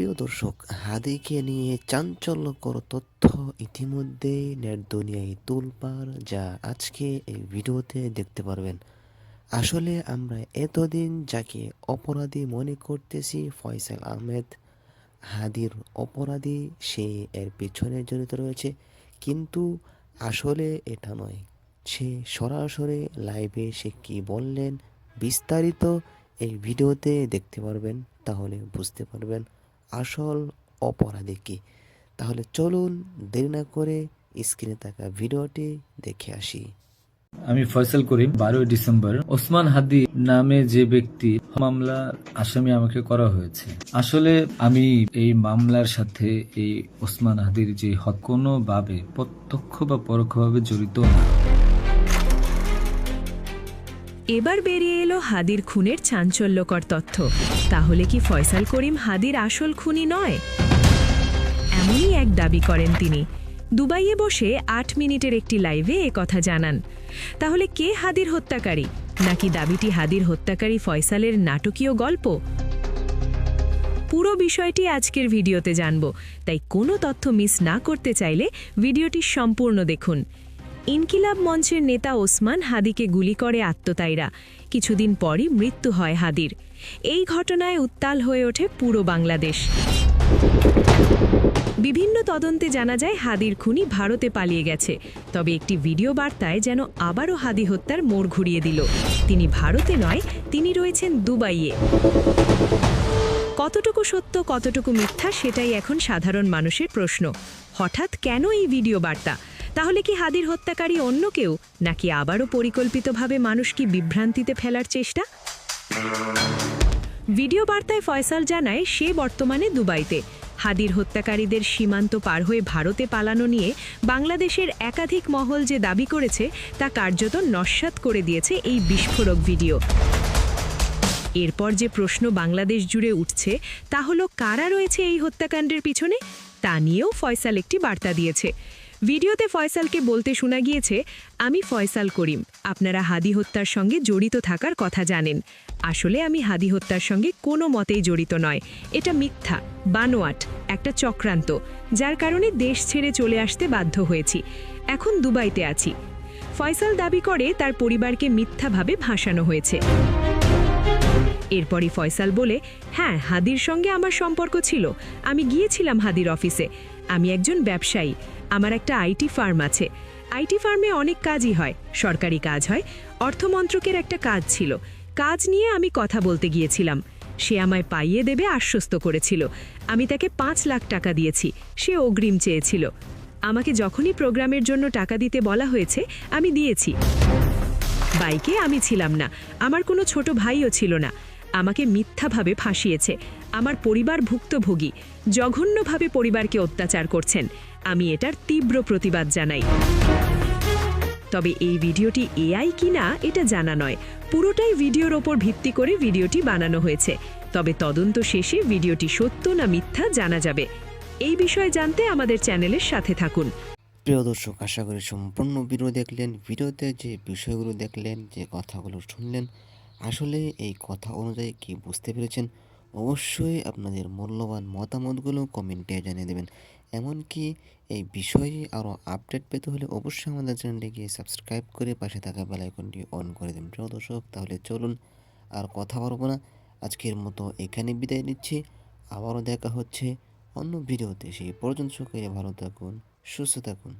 প্রিয় দর্শক, হাদিকে নিয়ে চাঞ্চল্যকর তথ্য ইতিমধ্যে নেট দুনিয়ায় তুলপার যা আজকে এই ভিডিওতে দেখতে পারবেন। আসলে আমরা এতদিন যাকে অপরাধী মনে করতেছি ফয়সাল আহমেদ, হাদির অপরাধী, সে এর পেছনে জড়িত রয়েছে। কিন্তু আসলে এটা নয়, সে সরাসরি লাইভে সে কি বললেন বিস্তারিত এই ভিডিওতে দেখতে পারবেন, তাহলে বুঝতে পারবেন। আসল অপরাধী কি? তাহলে চলুন দেরি না করে স্ক্রিনে থাকা ভিডিওটি দেখে আসি। আমি ফয়সাল করিম, বারোই ডিসেম্বর। ওসমান হাদি নামে যে ব্যক্তি মামলা আসামি আমাকে করা হয়েছে। আসলে আমি এই মামলার সাথে এই ওসমান হাদির যে হক কোনোভাবে প্রত্যক্ষ বা পরোক্ষভাবে জড়িত না। এবার বেরিয়ে এলো হাদির খুনের চাঞ্চল্যকর তথ্য। তাহলে কি ফয়সাল করিম হাদির আসল খুনি নয়? এমনই এক দাবি করেন তিনি। দুবাইয়ে বসে আট মিনিটের একটি লাইভে এ কথা জানান। তাহলে কে হাদির হত্যাকারী? নাকি দাবিটি হাদির হত্যাকারী ফয়সালের নাটকীয় গল্প? পুরো বিষয়টি আজকের ভিডিওতে জানব। তাই কোনো তথ্য মিস না করতে চাইলে ভিডিওটি সম্পূর্ণ দেখুন। ইনকিলাব মঞ্চের নেতা ওসমান হাদিকে গুলি করে আত্মতায়ীরা কিছুদিন পরই মৃত্যু হয় হাদির। এই ঘটনায় উত্তাল হয়ে ওঠে পুরো বাংলাদেশ। বিভিন্ন তদন্তে জানা যায়, হাদির খুনি ভারতে পালিয়ে গেছে। তবে একটি ভিডিও বার্তায় যেন আবারও হাদি হত্যার মোড় ঘুরিয়ে দিল। তিনি ভারতে নয়, তিনি রয়েছেন দুবাইয়ে। কতটুকু সত্য, কতটুকু মিথ্যা, সেটাই এখন সাধারণ মানুষের প্রশ্ন। হঠাৎ কেন এই ভিডিও বার্তা? তাহলে কি হাদির হত্যাকারী অন্য কেউ, নাকি আবারও পরিকল্পিতভাবে মানুষকে বিভ্রান্তিতে ফেলার চেষ্টা? ভিডিও বার্তায় ফয়সাল জানায়, সে বর্তমানে দুবাইতে। হাদির হত্যাকারীদের সীমান্ত পার হয়ে ভারতে পালানো নিয়ে বাংলাদেশের একাধিক মহল যে দাবি করেছে, তা কার্যত নস্যাৎ করে দিয়েছে এই বিস্ফোরক ভিডিও। এরপর যে প্রশ্ন বাংলাদেশ জুড়ে উঠছে, তা হলো, কারা রয়েছে এই হত্যাকাণ্ডের পিছনে? তা নিয়েও ফয়সাল একটি বার্তা দিয়েছে। ভিডিওতে ফয়সালকে বলতে শোনা গিয়েছে, আমি ফয়সাল করিম। আপনারা হাদি হত্যার সঙ্গে জড়িত থাকার কথা জানেন। আসলে আমি হাদি হত্যার সঙ্গে কোনো মতেই জড়িত নয়। এটা মিথ্যা, বানোয়াট, একটা চক্রান্ত, যার কারণে দেশ ছেড়ে চলে আসতে বাধ্য হয়েছি। এখন দুবাইতে আছি। ফয়সাল দাবি করে, তার পরিবারকে মিথ্যাভাবে ভাসানো হয়েছে। এরপরই ফয়সাল বলে হ্যাঁ হাদির সঙ্গে আমার সম্পর্ক ছিল। আমি গিয়েছিলাম হাদির অফিসে। আমি একজন ব্যবসায়ী। আমার একটা আইটি ফার্ম আছে। আইটি ফার্মে অনেক কাজই হয়। সরকারি কাজ হয়। অর্থমন্ত্রকের একটা কাজ ছিল। কাজ নিয়ে আমি কথা বলতে গিয়েছিলাম। সে আমায় পাইয়ে দেবে আশ্বস্ত করেছিল। আমি তাকে পাঁচ লাখ টাকা দিয়েছি। সে অগ্রিম চেয়েছিল। আমাকে যখনই প্রোগ্রামের জন্য টাকা দিতে বলা হয়েছে, আমি দিয়েছি। বাইকে আমি ছিলাম না। আমার কোনো ছোট ভাইও ছিল না। আমাকে মিথ্যাভাবে ফাঁসিয়েছে। আমার পরিবার ভুক্তভোগী জঘন্যভাবে পরিবারকে অত্যাচার করছেন। আমি এটার তীব্র প্রতিবাদ জানাই। তবে এই ভিডিওটি এআই কিনা, এটা জানা নয়। পুরোটাই ভিডিওর ওপর ভিত্তি করে ভিডিওটি বানানো হয়েছে। তবে তদন্ত শেষে ভিডিওটি সত্য না মিথ্যা জানা যাবে। এই বিষয়ে জানতে আমাদের চ্যানেলের সাথে থাকুন। প্রিয় দর্শক, আশা করি সম্পূর্ণ ভিডিও দেখলেন। ভিডিওতে যে বিষয়গুলো দেখলেন, যে কথাগুলো শুনলেন, আসলে এই কথা অনুযায়ী কি বুঝতে পেরেছেন, অবশ্যই আপনাদের মূল্যবান মতামতগুলো কমেন্টে জানিয়ে দেবেন। এমনকি এই বিষয়ে আরও আপডেট পেতে হলে অবশ্যই আমাদের চ্যানেলটি গিয়ে সাবস্ক্রাইব করে পাশে থাকা বেলাইকনটি অন করে দিন। প্রিয় দর্শক, তাহলে চলুন আর কথা বলব না। আজকের মতো এখানে বিদায় নিচ্ছি। আবারও দেখা হচ্ছে অন্য ভিডিওতে। সেই পর্যন্ত সকলে ভালো থাকুন, সুস্থ থাকুন।